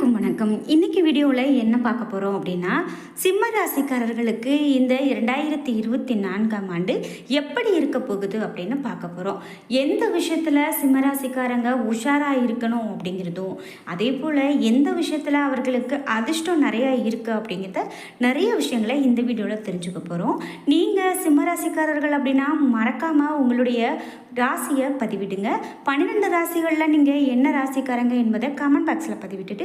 அனைவருக்கும் வணக்கம். இன்னைக்கு வீடியோவில் என்ன பார்க்க போகிறோம் அப்படின்னா சிம்ம ராசிக்காரர்களுக்கு இந்த இரண்டாயிரத்தி இருபத்தி நான்காம் ஆண்டு எப்படி இருக்க போகுது அப்படின்னு பார்க்க போகிறோம் எந்த விஷயத்தில் சிம்ம ராசிக்காரங்க உஷாராக இருக்கணும் அப்படிங்கிறதும் அதே போல் எந்த விஷயத்தில் அவர்களுக்கு அதிர்ஷ்டம் நிறையா இருக்குது அப்படிங்கிறத நிறைய விஷயங்களை இந்த வீடியோவில் தெரிஞ்சுக்க போகிறோம் நீங்கள் சிம்ம ராசிக்காரர்கள் அப்படின்னா மறக்காமல் உங்களுடைய ராசியை பதிவிடுங்க. பன்னிரெண்டு ராசிகளில் நீங்கள் என்ன ராசிக்காரங்க என்பதை கமெண்ட் பாக்ஸில் பதிவிட்டுட்டு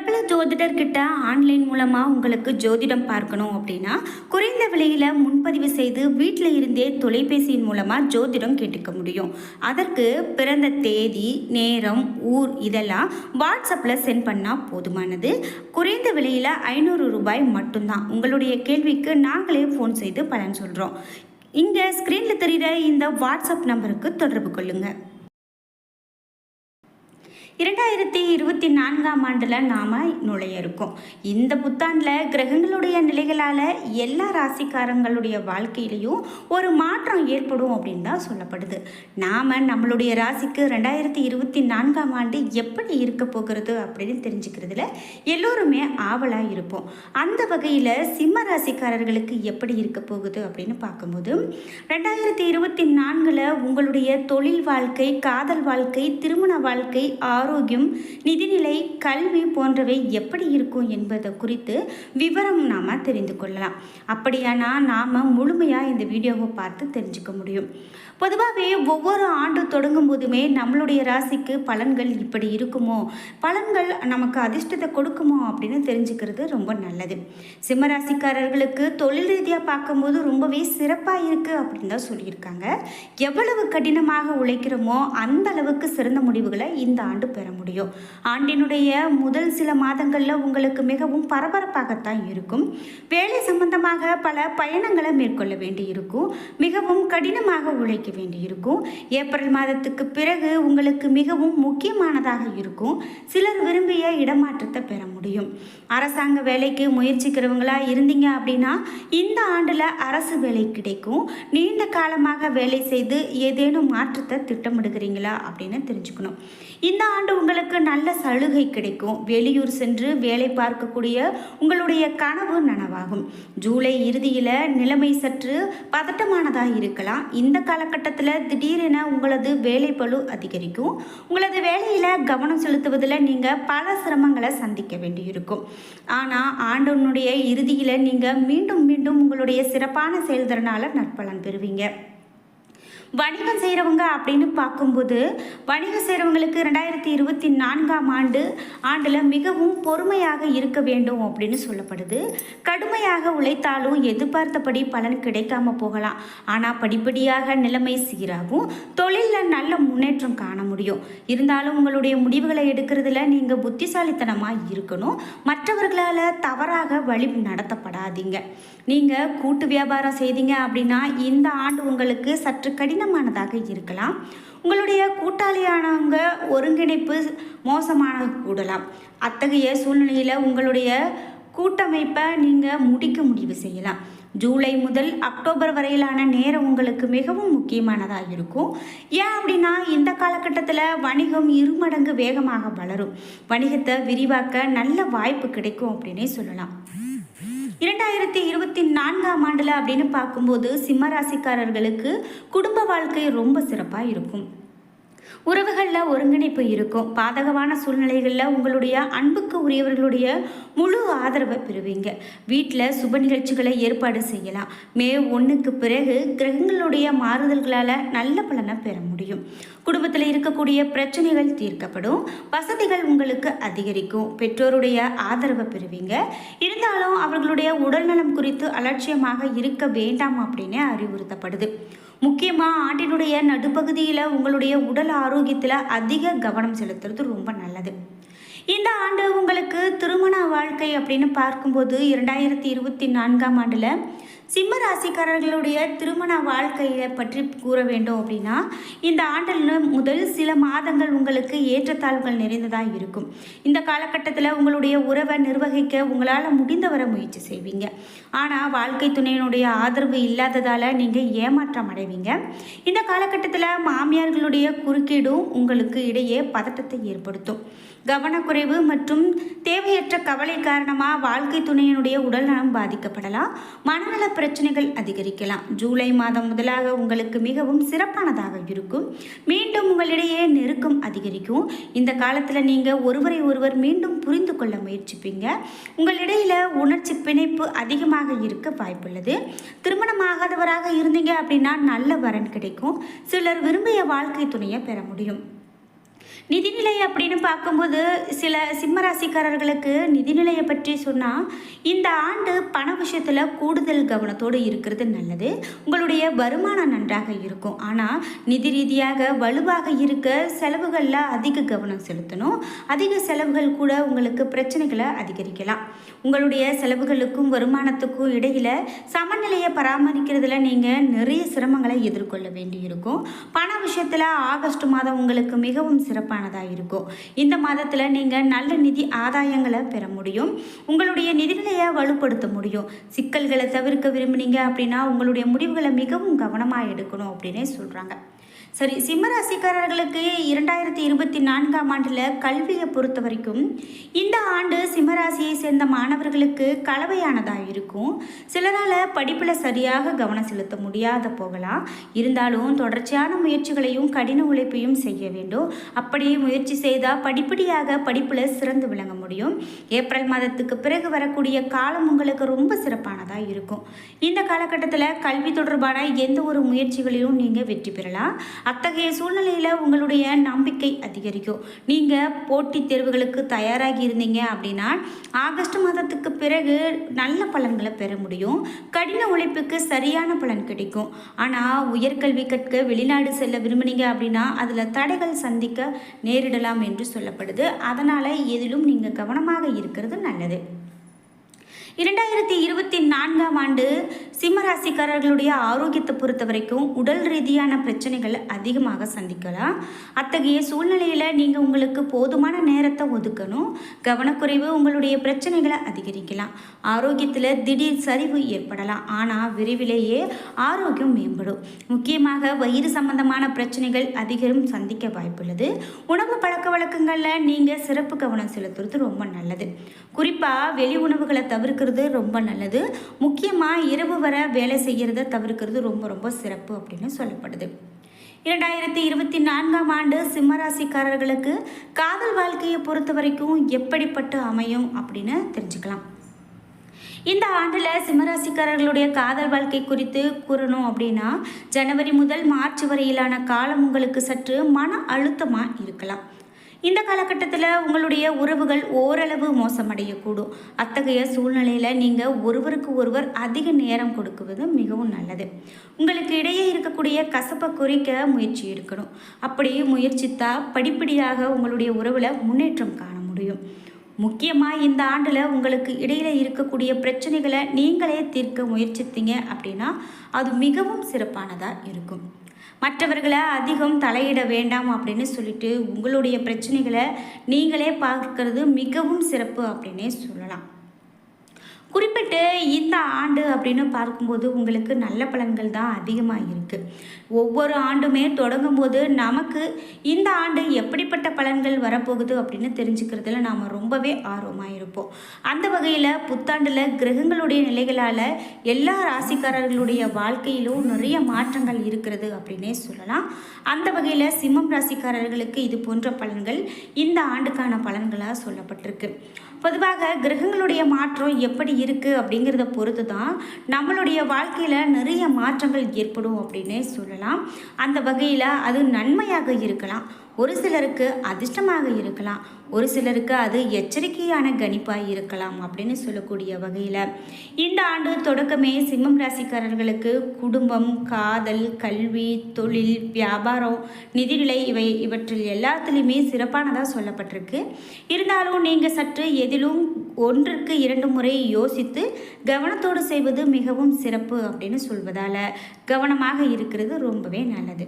பிரபல ஜோதிடர்கிட்ட ஆன்லைன் மூலமாக உங்களுக்கு ஜோதிடம் பார்க்கணும் அப்படின்னா குறைந்த விலையில் முன்பதிவு செய்து வீட்டில் இருந்தே தொலைபேசியின் மூலமாக ஜோதிடம் கேட்டுக்க முடியும். அதற்கு பிறந்த தேதி நேரம் ஊர் இதெல்லாம் வாட்ஸ்அப்பில் சென்ட் பண்ணால் போதுமானது. குறைந்த விலையில் ஐநூறு ரூபாய் மட்டும்தான். உங்களுடைய கேள்விக்கு நாங்களே ஃபோன் செய்து பலன் சொல்கிறோம் இங்கே ஸ்க்ரீனில் தெரிகிற இந்த வாட்ஸ்அப் நம்பருக்கு தொடர்பு கொள்ளுங்கள் இரண்டாயிரத்தி இருபத்தி நான்காம் ஆண்டில் நாம் நுழைய இருக்கோம். இந்த புத்தாண்டில் கிரகங்களுடைய நிலைகளால் எல்லா ராசிக்காரங்களுடைய வாழ்க்கையிலையும் ஒரு மாற்றம் ஏற்படும் அப்படின்னு தான் சொல்லப்படுது. நாம் நம்மளுடைய ராசிக்கு ரெண்டாயிரத்தி இருபத்தி நான்காம் ஆண்டு எப்படி இருக்க போகிறது அப்படின்னு தெரிஞ்சுக்கிறதுல எல்லோருமே ஆவலாக இருப்போம். அந்த வகையில் சிம்ம ராசிக்காரர்களுக்கு எப்படி இருக்க போகுது அப்படின்னு பார்க்கும்போது ரெண்டாயிரத்தி இருபத்தி நான்கில் உங்களுடைய தொழில் வாழ்க்கை காதல் வாழ்க்கை திருமண வாழ்க்கை ஆரோக்கியம் நிதிநிலை கல்வி போன்றவை எப்படி இருக்கும் என்பதை குறித்து விவரம் நாம் தெரிந்து கொள்ளலாம். அப்படியானா நாம் முழுமையாக இந்த வீடியோவை பார்த்து தெரிஞ்சுக்க முடியும். பொதுவாகவே ஒவ்வொரு ஆண்டு தொடங்கும் போதுமே நம்மளுடைய ராசிக்கு பலன்கள் இப்படி இருக்குமோ? பலன்கள் நமக்கு அதிர்ஷ்டத்தை கொடுக்குமோ அப்படின்னு தெரிஞ்சுக்கிறது ரொம்ப நல்லது. சிம்ம ராசிக்காரர்களுக்கு தொழில் ரீதியாக பார்க்கும்போது ரொம்பவே சிறப்பாக இருக்குது அப்படின்னு தான் சொல்லியிருக்காங்க. எவ்வளவு கடினமாக உழைக்கிறோமோ அந்த அளவுக்கு சிறந்த முடிவுகளை இந்த ஆண்டு பெற முடியும். ஆண்டினுடைய முதல் சில மாதங்களில் உங்களுக்கு மிகவும் பரபரப்பாகத்தான் இருக்கும். வேலை சம்பந்தமாக பல பயணங்களை மேற்கொள்ள வேண்டி இருக்கும் மிகவும் கடினமாக உழைக்க வேண்டி இருக்கும் ஏப்ரல் மாதத்துக்கு பிறகு உங்களுக்கு மிகவும் முக்கியமானதாக இருக்கும். சிலர் விரும்பிய இடமாற்றத்தை பெற முடியும். அரசாங்க வேலைக்கு முயற்சிக்கிறவங்களா இருந்தீங்க அப்படின்னா இந்த ஆண்டில் அரசு வேலை கிடைக்கும். நீண்ட காலமாக வேலை செய்து ஏதேனும் மாற்றத்தை திட்டமிடுகிறீங்களா அப்படின்னு தெரிஞ்சுக்கணும். இந்த ஆண்டு உங்களுக்கு நல்ல சலுகை கிடைக்கும். வெளியூர் சென்று வேலை பார்க்கக்கூடிய உங்களுடைய கனவு நனவாகும். ஜூலை இறுதியில் நிலைமை சற்று பதட்டமானதாக இருக்கலாம். இந்த காலகட்டத்தில் திடீரென உங்களது வேலை பழு அதிகரிக்கும். உங்களது வேலையில் கவனம் செலுத்துவதில் நீங்கள் பல சிரமங்களை சந்திக்க வேண்டியிருக்கும். ஆனால் ஆண்டினுடைய இறுதியில் நீங்கள் மீண்டும் மீண்டும் உங்களுடைய சிறப்பான செயல்திறனால் நற்பலன் பெறுவீங்க. வணிகம் செய்கிறவங்க அப்படின்னு பார்க்கும்போது வணிகம் செய்கிறவங்களுக்கு ரெண்டாயிரத்தி இருபத்தி நான்காம் ஆண்டு ஆண்டில் மிகவும் பொறுமையாக இருக்க வேண்டும் அப்படின்னு சொல்லப்படுது. கடுமையாக உழைத்தாலும் எதிர்பார்த்தபடி பலன் கிடைக்காம போகலாம். ஆனால் படிப்படியாக நிலைமை சீராகும். தொழிலில் நல்ல முன்னேற்றம் காண முடியும். இருந்தாலும் உங்களுடைய முடிவுகளை எடுக்கிறதுல நீங்கள் புத்திசாலித்தனமாக இருக்கணும். மற்றவர்களால் தவறாக வழி நடத்தப்படாதீங்க. நீங்கள் கூட்டு வியாபாரம் செய்தீங்க அப்படின்னா இந்த ஆண்டு உங்களுக்கு சற்று கடினமானதாக இருக்கலாம். உங்களுடைய கூட்டாளியானவங்க ஒருங்கிணைப்பு மோசமாக கூடலாம். அத்தகைய சூழ்நிலையில் உங்களுடைய கூட்டமைப்பை நீங்கள் முடிக்க முடிவு செய்யலாம். ஜூலை முதல் அக்டோபர் வரையிலான நேரம் உங்களுக்கு மிகவும் முக்கியமானதாக இருக்கும். ஏன் அப்படின்னா இந்த காலகட்டத்தில் வணிகம் இருமடங்கு வேகமாக வளரும். வணிகத்தை விரிவாக்க நல்ல வாய்ப்பு கிடைக்கும் அப்படின்னே சொல்லலாம். இரண்டாயிரத்தி இருபத்தி நான்காம் ஆண்டில் அப்படின்னு பார்க்கும்போது சிம்மராசிக்காரர்களுக்கு குடும்ப வாழ்க்கை ரொம்ப சிறப்பாக இருக்கும். உறவுகளில் ஒருங்கிணைப்பு இருக்கும். பாதகமான சூழ்நிலைகளில் உங்களுடைய அன்புக்கு உரியவர்களுடைய முழு ஆதரவை பெறுவீங்க. வீட்டில் சுப நிகழ்ச்சிகளை ஏற்பாடு செய்யலாம். மே ஒன்றுக்கு பிறகு கிரகங்களுடைய மாறுதல்களால் நல்ல பலனை பெற முடியும். குடும்பத்தில் இருக்கக்கூடிய பிரச்சனைகள் தீர்க்கப்படும். வசதிகள் உங்களுக்கு அதிகரிக்கும். பெற்றோருடைய ஆதரவை பெறுவீங்க. இருந்தாலும் அவர்களுடைய உடல்நலம் குறித்து அலட்சியமாக இருக்க வேண்டாம் அப்படின்னு அறிவுறுத்தப்படுது. முக்கியமாக ஆண்டினுடைய நடுப்பகுதியில் உங்களுடைய உடல் ஆரோக்கியத்தில் அதிக கவனம் செலுத்துறது ரொம்ப நல்லது. இந்த ஆண்டு உங்களுக்கு திருமண வாழ்க்கை அப்படின்னு பார்க்கும்போது இரண்டாயிரத்தி இருபத்தி நான்காம் ஆண்டில் சிம்ம ராசிக்காரர்களுடைய திருமண வாழ்க்கையை பற்றி கூற வேண்டும் அப்படின்னா இந்த ஆண்டில் முதல் சில மாதங்கள் உங்களுக்கு ஏற்றத்தாழ்வுகள் நிறைந்ததாக இருக்கும். இந்த காலகட்டத்தில் உங்களுடைய உறவை நிர்வகிக்க உங்களால் முடிந்தவரை முயற்சி செய்வீங்க. ஆனால் வாழ்க்கை துணையினுடைய ஆதரவு இல்லாததால் நீங்கள் ஏமாற்றம் அடைவீங்க. இந்த காலகட்டத்தில் மாமியார்களுடைய குறுக்கீடும் உங்களுக்கு இடையே பதட்டத்தை ஏற்படுத்தும். கவனக்குறைவு மற்றும் தேவையற்ற கவலை காரணமாக வாழ்க்கை துணையினுடைய உடல்நலம் பாதிக்கப்படலாம். மனநல பிரச்சனைகள் அதிகரிக்கலாம். ஜூலை மாதம் முதலாக உங்களுக்கு மிகவும் சிறப்பானதாக இருக்கும். மீண்டும் உங்களிடையே நெருக்கம் அதிகரிக்கும். இந்த காலத்தில் நீங்கள் ஒருவரை ஒருவர் மீண்டும் புரிந்து கொள்ள முயற்சிப்பீங்க. உங்களிடையில் உணர்ச்சி பிணைப்பு அதிகமாக இருக்க வாய்ப்புள்ளது. திருமணமாகாதவராக இருந்தீங்க அப்படின்னா நல்ல வரன் கிடைக்கும். சிலர் விரும்பிய வாழ்க்கை துணையை பெற முடியும். நிதிநிலை அப்படின்னு பார்க்கும்போது சில சிம்மராசிக்காரர்களுக்கு நிதிநிலையை பற்றி சொன்னால் இந்த ஆண்டு பண விஷயத்தில் கூடுதல் கவனத்தோடு இருக்கிறது நல்லது. உங்களுடைய வருமானம் நன்றாக இருக்கும். ஆனால் நிதி ரீதியாக வலுவாக இருக்க செலவுகளில் அதிக கவனம் செலுத்தணும். அதிக செலவுகள் கூட உங்களுக்கு பிரச்சனைகளை அதிகரிக்கலாம். உங்களுடைய செலவுகளுக்கும் வருமானத்துக்கும் இடையில் சமநிலையை பராமரிக்கிறதுல நீங்கள் நிறைய சிரமங்களை எதிர்கொள்ள வேண்டியிருக்கும். பண விஷயத்தில் ஆகஸ்ட் மாதம் உங்களுக்கு மிகவும் சிறப்பான சிறப்பானதாக இருக்கும். இந்த மாதத்தில் நீங்கள் நல்ல நிதி ஆதாயங்களை பெற முடியும். உங்களுடைய நிதிநிலையை வலுப்படுத்த முடியும். சிக்கல்களை தவிர்க்க விரும்புனீங்க அப்படின்னா உங்களுடைய முடிவுகளை மிகவும் கவனமாக எடுக்கணும் அப்படின்னே சொல்கிறாங்க சரி சிம்மராசிக்காரர்களுக்கு இரண்டாயிரத்தி இருபத்தி நான்காம் ஆண்டில் கல்வியை பொறுத்த வரைக்கும் இந்த ஆண்டு சிம்மராசியை சேர்ந்த மாணவர்களுக்கு கலவையானதாக இருக்கும். சிலரால் படிப்பில் சரியாக கவனம் செலுத்த முடியாத போகலாம். இருந்தாலும் தொடர்ச்சியான முயற்சிகளையும் கடின உழைப்பையும் செய்ய வேண்டும். அப்படி முயற்சி செய்தால் படிப்படியாக படிப்பில் சிறந்து விளங்க முடியும். ஏப்ரல் மாதத்துக்கு பிறகு வரக்கூடிய காலம் உங்களுக்கு ரொம்ப சிறப்பானதாக இருக்கும். இந்த காலகட்டத்தில் கல்வி தொடர்பான எந்த ஒரு முயற்சிகளிலும் நீங்கள் வெற்றி பெறலாம். அத்தகைய சூழ்நிலையில் உங்களுடைய நம்பிக்கை அதிகரிக்கும். நீங்கள் போட்டித் தேர்வுகளுக்கு தயாராகி இருந்தீங்க அப்படின்னா ஆகஸ்ட் மாதத்துக்கு பிறகு நல்ல பலன்களை பெற முடியும். கடின உழைப்புக்கு சரியான பலன் கிடைக்கும். ஆனால் உயர்கல்வி கற்க வெளிநாடு செல்ல விரும்புனீங்க அப்படின்னா அதில் தடைகள் சந்திக்க நேரிடலாம் என்று சொல்லப்படுது. அதனால் எதிலும் நீங்கள் கவனமாக இருக்கிறது நல்லது. இரண்டாயிரத்தி இருபத்தி நான்காம் ஆண்டு சிம்மராசிக்காரர்களுடைய ஆரோக்கியத்தை பொறுத்த வரைக்கும் உடல் ரீதியான பிரச்சனைகள் அதிகமாக சந்திக்கலாம். அத்தகைய சூழ்நிலையில் நீங்கள் உங்களுக்கு போதுமான நேரத்தை ஒதுக்கணும். கவனக்குறைவு உங்களுடைய பிரச்சனைகளை அதிகரிக்கலாம். ஆரோக்கியத்தில் திடீர் சரிவு ஏற்படலாம். ஆனால் விரைவிலேயே ஆரோக்கியம் மேம்படும். முக்கியமாக வயிறு சம்பந்தமான பிரச்சனைகள் அதிகம் சந்திக்க வாய்ப்புள்ளது. உணவு பழக்க வழக்கங்களில் நீங்கள் சிறப்பு கவனம் செலுத்துறது ரொம்ப நல்லது. குறிப்பாக வெளி உணவுகளை தவிர்க்க தவிர்க்கிறது ரொம்ப நல்லது. முக்கியமாக இரவு வர வேலை செய்கிறத தவிர்க்கிறது ரொம்ப ரொம்ப சிறப்பு அப்படின்னு சொல்லப்படுது. இரண்டாயிரத்தி இருபத்தி நான்காம் ஆண்டு சிம்மராசிக்காரர்களுக்கு காதல் வாழ்க்கையை பொறுத்த வரைக்கும் எப்படிப்பட்டு அமையும் அப்படின்னு தெரிஞ்சுக்கலாம். இந்த ஆண்டில் சிம்மராசிக்காரர்களுடைய காதல் வாழ்க்கை குறித்து கூறணும் அப்படின்னா ஜனவரி முதல் மார்ச் வரையிலான காலம் உங்களுக்கு சற்று மன அழுத்தமாக இருக்கலாம். இந்த காலகட்டத்தில் உங்களுடைய உறவுகள் ஓரளவு மோசமடையக்கூடும். அத்தகைய சூழ்நிலையில் நீங்கள் ஒருவருக்கு ஒருவர் அதிக நேரம் கொடுக்குவது மிகவும் நல்லது. உங்களுக்கு இடையே இருக்கக்கூடிய கசப்பை குறைக்க முயற்சி எடுக்கணும். அப்படி முயற்சித்தா படிப்படியாக உங்களுடைய உறவில் முன்னேற்றம் காண முடியும். முக்கியமாக இந்த ஆண்டில் உங்களுக்கு இடையில் இருக்கக்கூடிய பிரச்சனைகளை நீங்களே தீர்க்க முயற்சித்தீங்க அப்படின்னா அது மிகவும் சிறப்பானதாக இருக்கும். மற்றவர்களை அதிகம் தலையிட வேண்டாம் அப்படின்னு சொல்லிட்டு உங்களுடைய பிரச்சனைகளை நீங்களே பார்க்கறது மிகவும் சிறப்பு அப்படின்னே சொல்லலாம். குறிப்பிட்டு இந்த ஆண்டு அப்படின்னு பார்க்கும்போது உங்களுக்கு நல்ல பலன்கள் தான் அதிகமாக இருக்குது ஒவ்வொரு ஆண்டுமே தொடங்கும் போது நமக்கு இந்த ஆண்டு எப்படிப்பட்ட பலன்கள் வரப்போகுது அப்படின்னு தெரிஞ்சுக்கிறதுல நாம் ரொம்பவே ஆர்வமாக இருப்போம். அந்த வகையில் புத்தாண்டில் கிரகங்களுடைய நிலைகளால் எல்லா ராசிக்காரர்களுடைய வாழ்க்கையிலும் நிறைய மாற்றங்கள் இருக்கிறது அப்படின்னே சொல்லலாம். அந்த வகையில் சிம்மம் ராசிக்காரர்களுக்கு இது போன்ற பலன்கள் இந்த ஆண்டுக்கான பலன்களாக சொல்லப்பட்டிருக்கு. பொதுவாக கிரகங்களுடைய மாற்றம் எப்படி இருக்குது அப்படிங்கிறத பொறுத்து தான் நம்மளுடைய வாழ்க்கையில் நிறைய மாற்றங்கள் ஏற்படும் அப்படின்னே சொல்லலாம். அந்த வகையில் அது நன்மையாக இருக்கலாம். ஒரு சிலருக்கு அதிர்ஷ்டமாக இருக்கலாம் ஒரு சிலருக்கு அது எச்சரிக்கையான கணிப்பாக இருக்கலாம் அப்படின்னு சொல்லக்கூடிய வகையில். இந்த ஆண்டு தொடக்கமே சிம்மம் ராசிக்காரர்களுக்கு குடும்பம் காதல் கல்வி தொழில் வியாபாரம் நிதிநிலை இவை இவற்றில் எல்லாத்துலேயுமே சிறப்பானதாக சொல்லப்பட்டிருக்கு. இருந்தாலும் நீங்கள் சற்று எதிலும் ஒன்றுக்கு இரண்டு முறை யோசித்து கவனத்தோடு செய்வது மிகவும் சிறப்பு அப்படின்னு சொல்வதால் கவனமாக இருக்கிறது ரொம்பவே நல்லது.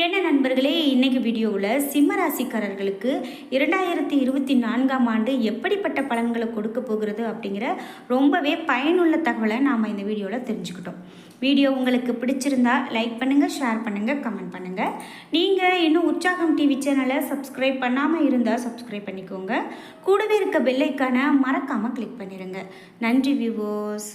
என்ன நண்பர்களே இன்னைக்கு வீடியோவில் சிம்ம ராசிக்காரர்களுக்கு இரண்டாயிரத்தி இருபத்தி நான்காம் ஆண்டு எப்படிப்பட்ட பலன்களை கொடுக்க போகிறது அப்படிங்கிற ரொம்பவே பயனுள்ள தகவலை நாம் இந்த வீடியோவில் தெரிஞ்சுக்கிட்டோம். வீடியோ உங்களுக்கு பிடிச்சிருந்தா லைக் பண்ணுங்கள் ஷேர் பண்ணுங்கள் கமெண்ட் பண்ணுங்கள் நீங்கள் இன்னும் உற்சாகம் டிவி சேனலை சப்ஸ்கிரைப் பண்ணாமல் இருந்தால் சப்ஸ்கிரைப் பண்ணிக்கோங்க. கூடவே இருக்க பெல்லைக்கான மறக்காமல் கிளிக் பண்ணிடுங்க நன்றி விவோஸ்